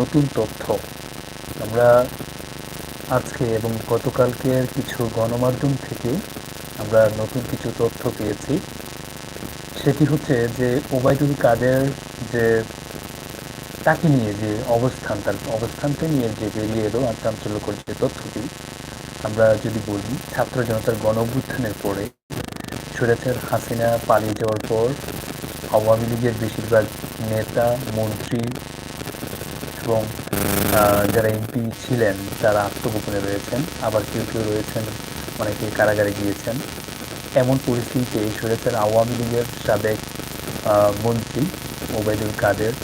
নতুন তথ্য। আমরা আজকে এবং গতকালকের কিছু গণমাধ্যম থেকে আমরা নতুন কিছু তথ্য পেয়েছি। সেটি হচ্ছে যে ওবায়দুল কাদের যে তাকে নিয়ে যে অবস্থান, তার অবস্থানকে নিয়ে যে বেরিয়ে এলো আর চাঞ্চল্যকর যে তথ্যটি, আমরা যদি বলি, ছাত্র জনতার গণ অভ্যুত্থানের পরে স্বৈরাচার হাসিনা পালিয়ে যাওয়ার পর আওয়ামী লীগের বেশিরভাগ নেতা, মন্ত্রী এবং যারা এমপি ছিলেন, তারা আত্মগোপনে রয়েছেন। আবার কেউ কেউ রয়েছেন, অনেকে কারাগারে গিয়েছেন। এমন পরিস্থিতিতে স্বৈরাচার আওয়ামী লীগের সাবেক মন্ত্রী ওবায়দুল কাদের,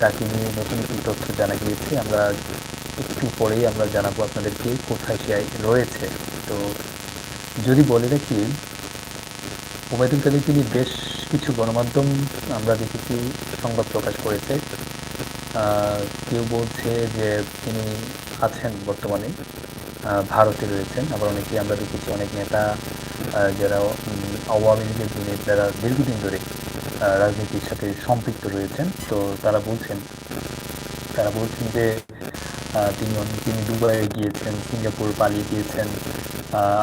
তাকে নিয়ে নতুন একটি তথ্য জানা গিয়েছে। আমরা একটু পরেই আমরা জানাব আপনাদেরকে কোথায় সে রয়েছে। তো যদি বলে রাখি, ওবায়দুল কাদের তিনি বেশ কিছু গণমাধ্যম আমরা দেখেছি, সংবাদ প্রকাশ করেছে। কেউ বলছে যে তিনি আছেন বর্তমানে ভারতে রয়েছেন। আবার অনেকেই আমরা দেখেছি অনেক নেতা যারা আওয়ামী লীগের যিনি যারা দীর্ঘদিন ধরে রাজনীতির সাথে সম্পৃক্ত রয়েছেন তো তারা বলছেন তারা বলছেন যে তিনি তিনি দুবাইয়ে গিয়েছেন সিঙ্গাপুর পালিয়ে গিয়েছেন।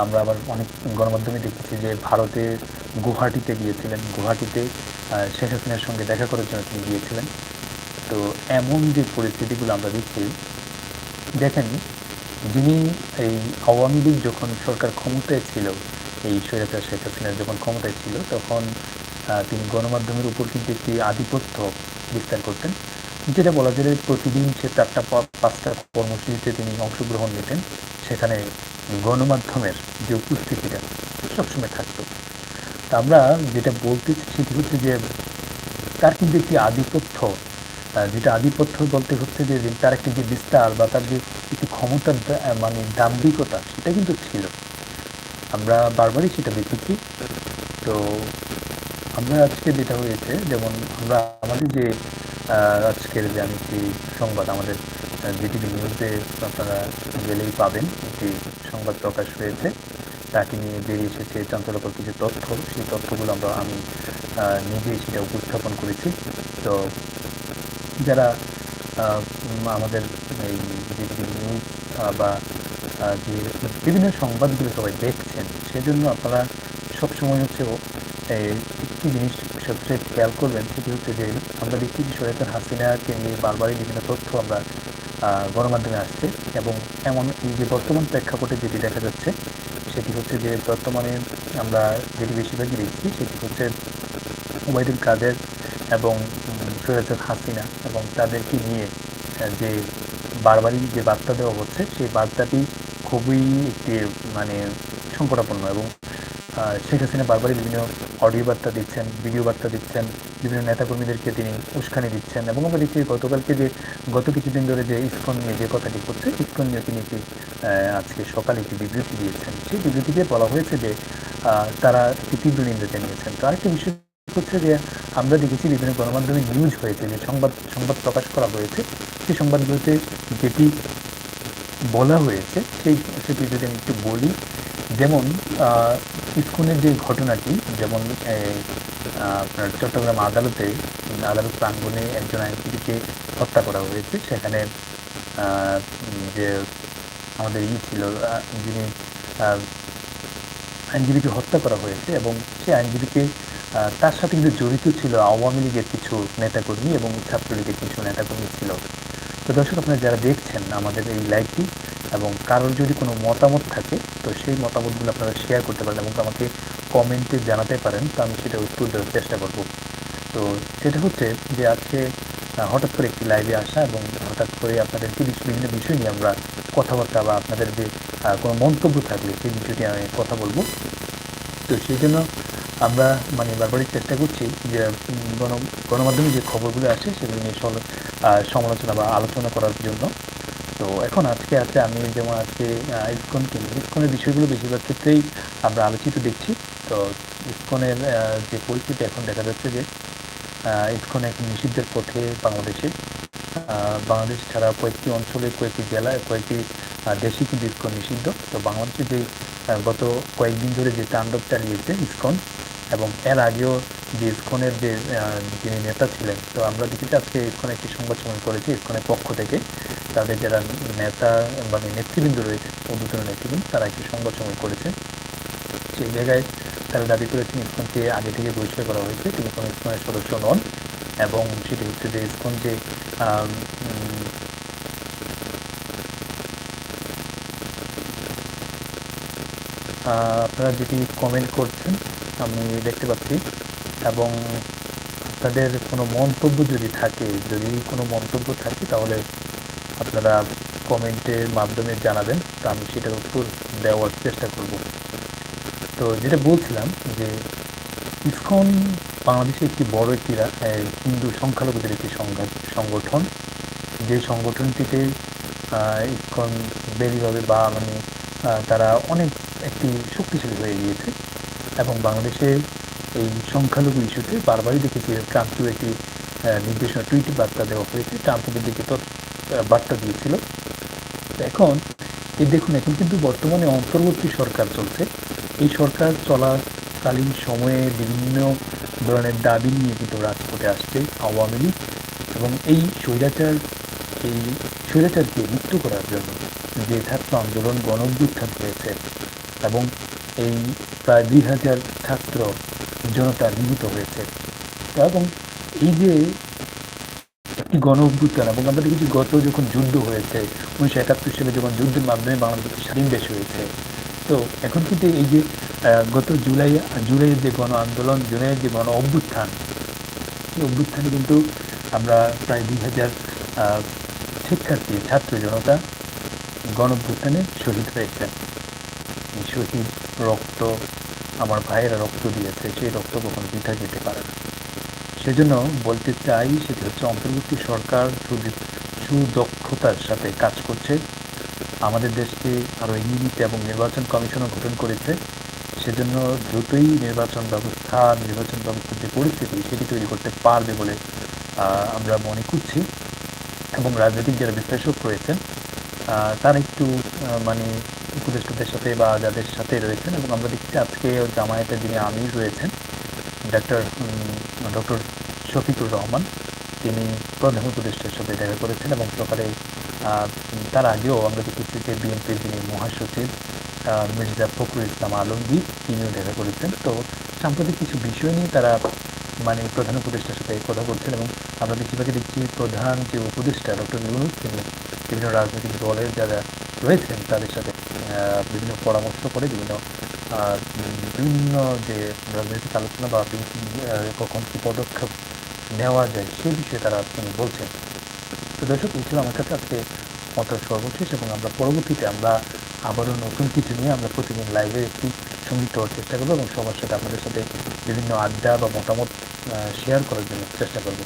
আমরা আবার অনেক গণমাধ্যমে দেখেছি যে ভারতে গুয়াহাটিতে গিয়েছিলেন। গুয়াহাটিতে আহ, শেখ হাসিনার সঙ্গে দেখা করার জন্য তিনি গিয়েছিলেন। তো এমন যে পরিস্থিতিগুলো আমরা দেখছি, দেখেন যিনি এই আওয়ামী লীগ যখন সরকার ক্ষমতায় ছিল, এই স্বৈরাচার শেখ হাসিনার যখন ক্ষমতায় ছিল, তখন তিনি গণমাধ্যমের উপর কিন্তু একটি আধিপত্য বিস্তার করতেন, যেটা বলা যায় প্রতিদিন সে চারটা পাঁচটা কর্মসূচিতে তিনি অংশগ্রহণ নিতেন, সেখানে গণমাধ্যমের যে উপস্থিতিটা সবসময় থাকতো। আমরা যেটা বলতেছি সেটি হচ্ছে যে তার কিন্তু একটি আধিপত্য আহ, যেটা আধিপত্য বলতে হচ্ছে যে তার একটি যে বিস্তার বা তার যে একটি ক্ষমতার মানে দাম্ভিকতা সেটা কিন্তু ছিল। আমরা বারবারই সেটা দেখেছি। তো আমরা আজকে যেটা হয়েছে যেমন আমরা আমাদের যে আজকের যে আমি একটি সংবাদ আমাদের জিটিভি নিউজে আপনারা গেলেই পাবেন একটি সংবাদ প্রকাশ হয়েছে। তাকে নিয়ে বেরিয়ে এসেছে চাঞ্চল্যকর কিছু তথ্য। সেই তথ্যগুলো আমরা আমি নিজেই সেটা উপস্থাপন করেছি। তো যারা আমাদের এই নিউজ বা যে বিভিন্ন সংবাদগুলো সবাই দেখছেন, সেজন্য আপনারা সবসময় হচ্ছে একটি জিনিস সবচেয়ে খেয়াল করবেন, সেটি হচ্ছে যে আমরা দেখছি যে সৈয়দার হাসিনাকে নিয়ে বারবারই বিভিন্ন তথ্য আমরা গণমাধ্যমে আসছে এবং এমন এই যে বর্তমান প্রেক্ষাপটে যেটি দেখা যাচ্ছে, সেটি হচ্ছে যে বর্তমানে আমরা যেটি বেশিরভাগই দেখছি, সেটি হচ্ছে ওবায়দুল কাদের এবং সৈয়দ হাসিনা এবং তাদেরকে নিয়ে যে বারবারই যে বার্তা দেওয়া হচ্ছে, সেই বার্তাটি খুবই একটি মানে সংকটাপন্ন এবং শেখ হাসিনা বারবারই বিভিন্ন অডিও বার্তা দিচ্ছেন ভিডিও বার্তা দিচ্ছেন, বিভিন্ন নেতাকর্মীদেরকে তিনি উস্কানি দিচ্ছেন এবং আমরা দেখছি গতকালকে যে, গত কিছুদিন ধরে যে ইস্কন নিয়ে যে কথাটি হচ্ছে, ইস্কন নিয়ে তিনি একটি আজকে সকালে একটি বিবৃতি দিয়েছেন। সেই বিবৃতিতে বলা হয়েছে যে তারা একটি তীব্র নিন্দা জানিয়েছেন। তো আরেকটি বিষয় হচ্ছে যে আমরা দেখেছি বিভিন্ন গণমাধ্যমে নিউজ হয়েছে, যে সংবাদ সংবাদ প্রকাশ করা হয়েছে। সেই সংবাদগুলোতে যেটি বলা হয়েছে, সেই, সেটি যদি আমি একটু বলি, যেমন ইস্কনের যে ঘটনাটি, যেমন আপনার চট্টগ্রাম আদালতে আদালত প্রাঙ্গণে একজন আইনজীবীকে হত্যা করা হয়েছে। সেখানে যে আমাদের ই ছিল যিনি আইনজীবীকে হত্যা করা হয়েছে এবং সেই আইনজীবীকে তার সাথে কিন্তু জড়িত ছিল আওয়ামী লীগের কিছু নেতাকর্মী এবং ছাত্রলীগের কিছু নেতাকর্মী ছিল। তো দর্শক, আপনারা যারা দেখছেন আমাদের এই লাইভটি এবং কারোর যদি কোনো মতামত থাকে, তো সেই মতামতগুলো আপনারা শেয়ার করতে পারেন এবং আমাকে কমেন্টে জানাতে পারেন, তো আমি সেটা উত্তর দেওয়ার চেষ্টা করব। তো সেটা হচ্ছে যে আজকে হঠাৎ করে একটি লাইভে আসা এবং হঠাৎ করে আপনাদের বিষ- বিভিন্ন বিষয় নিয়ে আমরা কথাবার্তা বা আপনাদের যে কোনো মন্তব্য থাকলে সেই বিষয়টি আমি কথা বলব। তো সেই জন্য আমরা মানে বারবারই চেষ্টা করছি যে গণ, গণমাধ্যমে যে খবরগুলো আসে সেগুলো নিয়ে সমালোচনা বা আলোচনা করার জন্য। তো এখন আজকে আছে, আমি যেমন আজকে ইসকনকে ইসকনের বিষয়গুলো বেশিরভাগ ক্ষেত্রেই আমরা আলোচিত দেখছি। তো ইসকনের যে পরিস্থিতি এখন দেখা যাচ্ছে যে ইসকন এখন নিষিদ্ধের পথে বাংলাদেশে। বাংলাদেশ ছাড়া কয়েকটি অঞ্চলে, কয়েকটি জেলায়, কয়েকটি দেশে কিন্তু ইসকন নিষিদ্ধ। তো বাংলাদেশে যে গত কয়েকদিন ধরে যে তাণ্ডব চালিয়েছে ইসকন এবং এর আগেও যে ইসকনের যে যিনি নেতা ছিলেন, তো আমরা দেখেছি আজকে ইসকনে একটি সংবাদ সম্মেলন করেছে, ইসকনের পক্ষ থেকে। তাদের যারা নেতা মানে নেতৃবৃন্দ রয়েছে ঊর্ধ্বতন নেতৃবৃন্দ, তারা একটি সংবাদ সম্মেলন করেছে। সেই জায়গায় তারা দাবি করেছেন ইসকনকে আগে থেকে বহিষ্কার করা হয়েছে, তিনি কোনো ইসকনের সদস্য নন এবং সেটি হচ্ছে যে ইসকন যে আপনারা যেটি কমেন্ট করছেন আমি দেখতে পাচ্ছি, এবং আপনাদের কোনো মন্তব্য যদি থাকে, যদি কোনো মন্তব্য থাকে, তাহলে আপনারা কমেন্টের মাধ্যমে জানাবেন, তো আমি সেটার উত্তর দেওয়ার চেষ্টা করব। তো যেটা বলছিলাম যে, ইসকন বাংলাদেশে একটি বড় একটি হিন্দু সংখ্যালঘুদের একটি সংগঠন। যে সংগঠনটিতে ইসকন বেরিভাবে বা মানে তারা অনেক একটি শক্তিশালী হয়ে গিয়েছে। এবং বাংলাদেশে এই সংখ্যালঘু ইস্যুতে বারবারই দেখেছি ট্রাম্পকেও একটি নির্দেশনা, টুইট বার্তা দেওয়া হয়েছে। ট্রাম্পকে দিকে বার্তা দিয়েছিল। এখন এই দেখুন, এখন কিন্তু বর্তমানে অন্তর্বর্তী সরকার চলছে। এই সরকার চলাকালীন সময়ে বিভিন্ন ধরনের দাবি নিয়ে কিন্তু রাজপথে আসছে আওয়ামী লীগ এবং এই স্বৈরাচার, এই স্বৈরাচারকে মুক্ত করার জন্য যে ছাত্র আন্দোলন গণ হয়েছে এবং এই প্রায় দুই হাজার ছাত্র জনতার নিহত হয়েছে। এবং এই যে একটি গণ অভ্যুত্থান এবং আমরা দেখেছি গত যখন যুদ্ধ হয়েছে, উনিশশো একাত্তর সালে যখন যুদ্ধের মাধ্যমে বাংলাদেশ স্বাধীন দেশ হয়েছে। তো এখন কিন্তু এই যে গত জুলাই, জুলাইয়ের যে গণ আন্দোলন, জুলাইয়ের যে গণ অভ্যুত্থান, এই অভ্যুত্থানে কিন্তু আমরা প্রায় দুই হাজার শিক্ষার্থী, ছাত্র জনতা গণ অভ্যুত্থানে শহীদ হয়েছেন শহীদ রক্ত আমার ভাইয়েরা রক্ত দিয়েছে, সেই রক্ত কখনো বৃথা যেতে পারে না। সেজন্য বলতে চাই সেটি হচ্ছে অন্তর্বর্তী সরকার সুদি- সুদক্ষতার সাথে কাজ করছে। আমাদের দেশকে আরও এগিয়ে নিতে এবং নির্বাচন কমিশনও গঠন করেছে। সেজন্য দ্রুতই নির্বাচন ব্যবস্থা, নির্বাচন ব্যবস্থার যে পরিস্থিতি, সেটি তৈরি করতে পারবে বলে আমরা মনে করছি। এবং রাজনৈতিক যারা বিশ্লেষক রয়েছেন তারা একটু মানে উপদেষ্টাদের সাথে বা যাদের সাথে রয়েছেন এবং আমরা দেখছি আজকে জামায়াতের যিনি আমির রয়েছেন, ডাক্তার ডক্টর শফিকুর রহমান, তিনি প্রধান উপদেষ্টার সাথে দেখা করেছেন এবং সকালে তার আগেও আমরা দেখেছি যে বিএনপির যিনি মহাসচিব মির্জা ফখরুল ইসলাম আলমগীর, তিনিও দেখা করেছেন। তো সাম্প্রতিক কিছু বিষয় নিয়ে তারা মানে প্রধান উপদেষ্টার সাথে কথা বলছেন এবং আমরা বেশিরভাগই দেখছি প্রধান যে উপদেষ্টা, ডক্টর ইউনুস, তিনি বিভিন্ন রাজনৈতিক দলের যারা রয়েছেন তাদের সাথে বিভিন্ন পরামর্শ করে বিভিন্ন বিভিন্ন যে রাজনৈতিক আলোচনা বা কখন কি পদক্ষেপ নেওয়া যায় সেই বিষয়ে তারা তিনি বলছেন। তো দর্শক, এই ছিল আমার কাছে আজকে মত সর্বশেষ এবং আমরা পরবর্তীতে আমরা আবারও নতুন কিছু নিয়ে আমরা প্রতিদিন লাইভে একটি সংগীত হওয়ার চেষ্টা করব এবং সবার সাথে আপনাদের সাথে বিভিন্ন আড্ডা বা মতামত শেয়ার করার জন্য চেষ্টা করব।